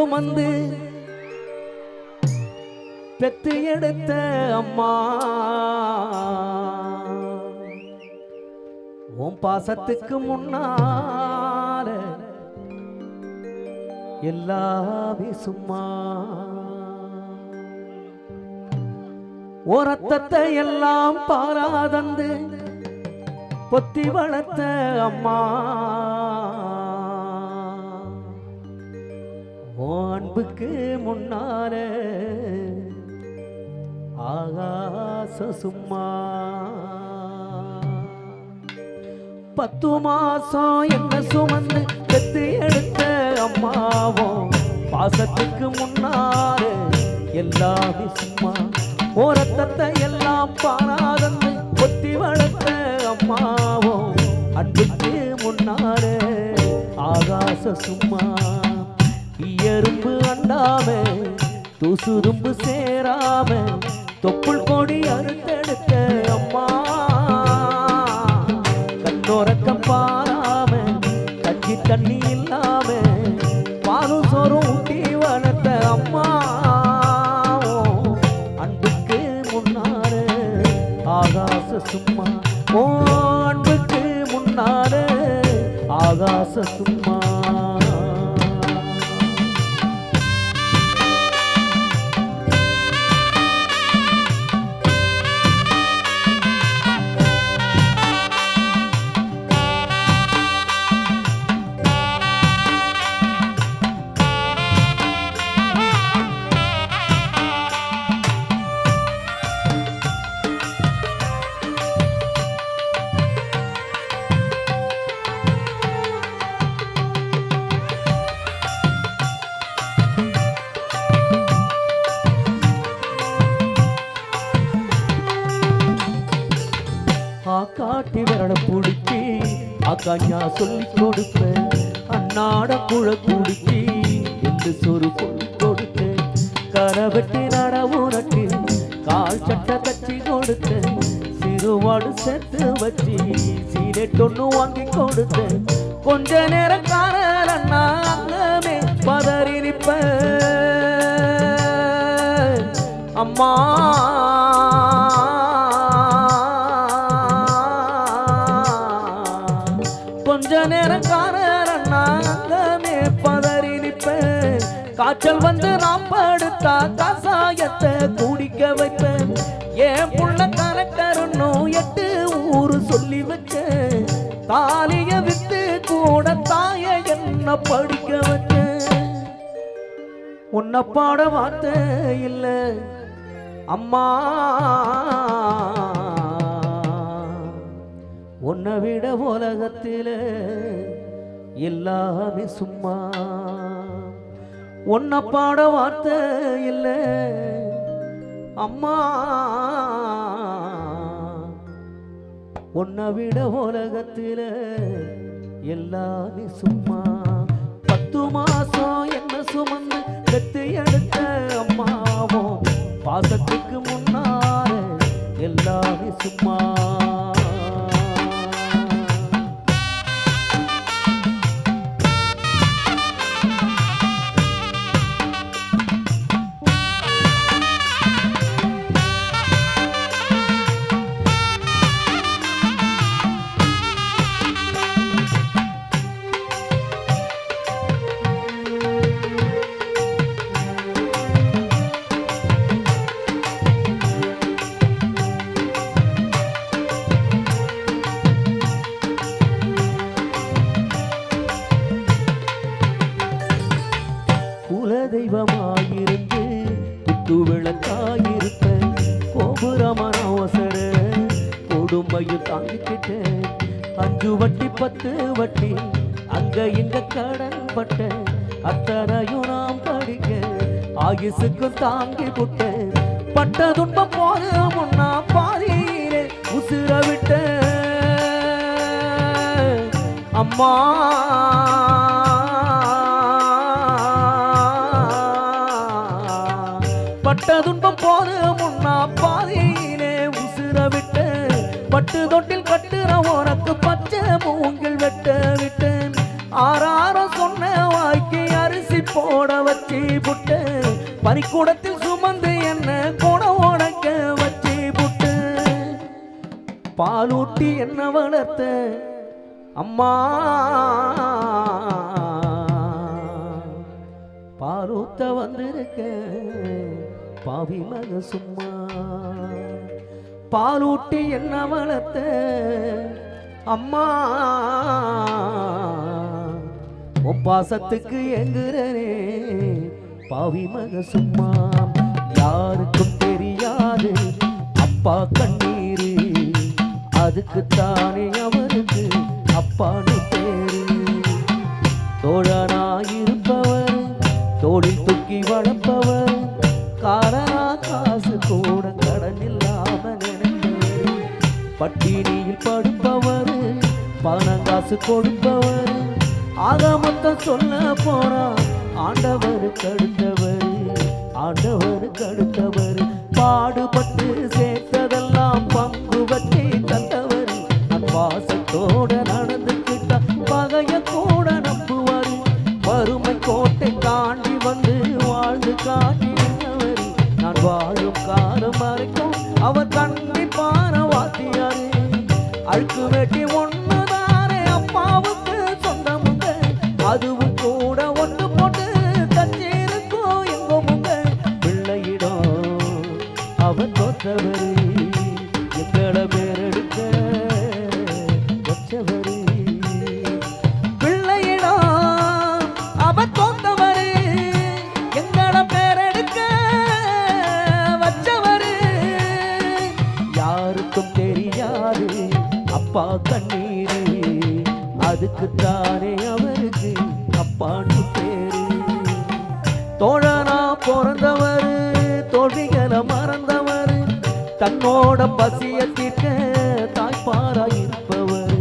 என்ன சுமந்து பெத்து எடுத்த அம்மா. உன் பாசத்துக்கு முன்னால எல்லாமே சும்மா. ஓரத்தத்தை எல்லாம் பாராதந்து பொத்தி வளர்த்த அம்மா. உன் அன்புக்கு முன்னால ஆகாச சும்மா. பத்து மாசம் என்ன சுமந்து பெத்து எடுத்த அம்மாவும் பாசத்துக்கு முன்னால எல்லாமே சும்மா. ஓரத்தத்தை எல்லாம் பாராதந்து கொத்தி வளர்த்த அம்மாவும் அன்புக்கு முன்னாலே ஆகாச சும்மா. எறும்பு அண்டாம துசுரும்பு சேராம தொப்புள் கொடி அறுத்தெடுத்த அம்மா. கண்ணோரக்கம் பாராம கஞ்சி தண்ணி இல்லாம பாலும் சோறும் ஊட்டி வளர்த்த அம்மா. அன்புக்கு முன்னார ஆகாச சும்மா. ஓ அன்புக்கு முன்னார ஆகாச சும்மா. அக்காஞ்சா சொல்லி கொடுப்பேன். அன்னாட குழ குடிக்கி என்று சொரு சொல்லி கொடுத்தேன். கரவெட்டி நட உனக்கு கால் சட்ட தச்சு கொடுத்தேன். சிறுவாடு சேர்த்து வச்சு சீரெட்டொன்னு வாங்கி கொடுத்தேன். கொஞ்ச நேரம் காணல அங்கமே பதறி நிற்பேன். அம்மா கசாயத்தை குடிக்க வைப்பேன். ஏன் புள்ள கரெக்டருன்னு எட்டு ஊரு சொல்லி வச்சேன் தாலிய வித்து கூட தாய என்ன படிக்க வச்சேன் உன்னை பாட வார்த்தை இல்ல. அம்மா. உன்னை விட உலகத்தில் எல்லாமே சும்மா. ஒன்ன பாட வார்த்தை இல்ல. அம்மா உன்னை விட உலகத்தில எல்லாமே சும்மா. பத்து மாசம் என்ன சுமந்து கத்து எடுத்த அம்மாவும் பாசத்துக்கு முன்னால எல்லாமே சும்மா. அஞ்சு வட்டி பத்து வட்டி அங்க இங்க கடன் பட்ட அத்தனையும் நாம் படிக்க ஆயுசுக்கும் தாங்கி புட்ட. பட்ட துன்பம் போது முன்னா பாதியிலே உசுர விட்ட. அம்மா. பட்ட துன்பம் போது முன்னா பாதியிலே உசுர விட்ட. பட்டு தொட்டில் கட்டுற உனக்கு மூங்கில் வெட்ட விட்டேன் ஆறாரம் சொன்ன வாய்க்கு அரிசி போட வச்சு புட்டு பனிக்கூடத்தில் சுமந்து என்ன கூட உனக்க வச்சு புட்டு பாலூட்டி என்ன வளர்த்த? அம்மா. பாலூத்த வந்திருக்க. பாவி மக சும்மா. பாலூட்டி என்ன வளர்த்த? அம்மா உன் பாசத்துக்கு எங்குறனே பாவி மக சும்மா யாருக்கும் தெரியாது அப்பா கண்ணீரு. அதுக்கு தானே அவருக்கு அப்பா பட்டினியில் படுப்பவர் பணம் காசு கொடுப்பவர். ஆக மொத்தம் சொல்ல போனா ஆண்டவர் கடுத்தவர் ஆண்டவர் கடுத்தவர் பாடுபட்டு சேர்த்ததெல்லாம் அழுக்கு வெட்டி ஒண்ணுதானே அப்பாவுக்கு சொந்தமுங்க அதுவும் கூட ஒன்று போட்டு தச்சிருக்கோம் எங்க முங்க பிள்ளையிடம் அவர் தோற்றவரு எங்களை பேரெடுக்க வச்சவரு. கண்ணீரு. அதுக்குத்தானே அவருக்கு அப்பான்னு பேரு. தோழனா பிறந்தவர் தோல்விகளை மறந்தவர் தன்னோட பசிய தீர்க்க தாய்ப்பாராயிருப்பவர்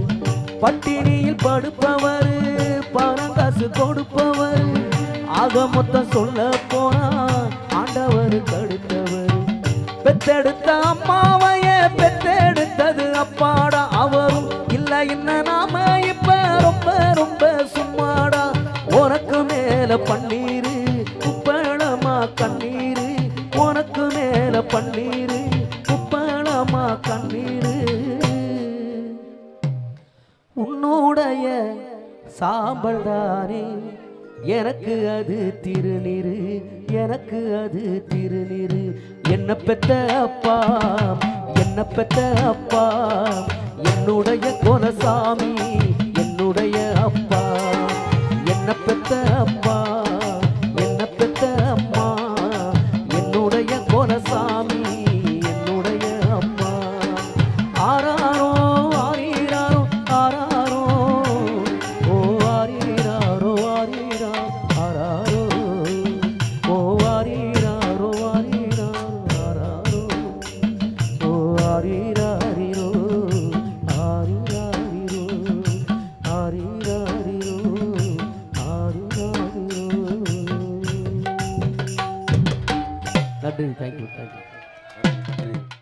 பட்டினியில் படுப்பவர் பணங்காசு கொடுப்பவர். ஆக மொத்தம் சொல்ல போனா ஆண்டவர் தடுத்தவர். பெத்தெடுத்த அம்மாவைய பெத்தெடுத்தது அப்பாடா. என்ன நாம இப்ப ரொம்ப ரொம்ப சும்மாடா? உனக்கு மேல பன்னீரு உப்பளமா கண்ணீரு. உனக்கு மேல பன்னீரு உப்பளமா கண்ணீரு. உன்னுடைய சாம்பல் தானே எனக்கு அது திருநீரு எனக்கு அது திருநீரு. என்ன பெத்த அப்பா என்ன பெத்த அப்பா என்னுடைய கோலசாமி என்னுடைய அப்பா என்ன பெத்த அப்பா.